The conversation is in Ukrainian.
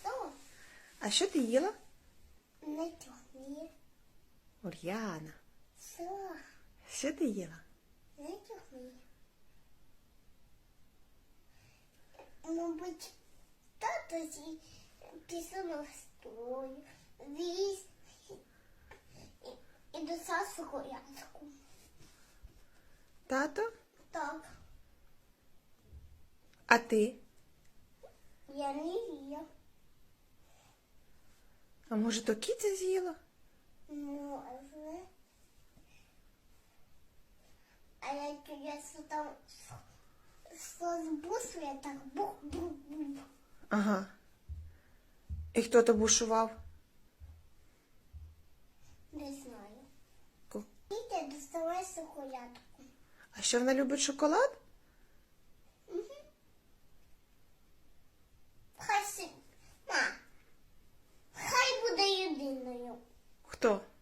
Що? а що ти їла? Не тягни. Оріана, Що? що ти їла? Не тягни. Мабуть, тато зі пісунув строю, віз і, і досав сухорядку. Тато? Так, А ти? Я не їв. А може то кіця з'їла? Може. А я що там що збусу, я так бух-бух-бух. Ага. І хто то бушував? Не знаю. Ку- Дітя доставай сухорядку. А що вона любить шоколад? Tô.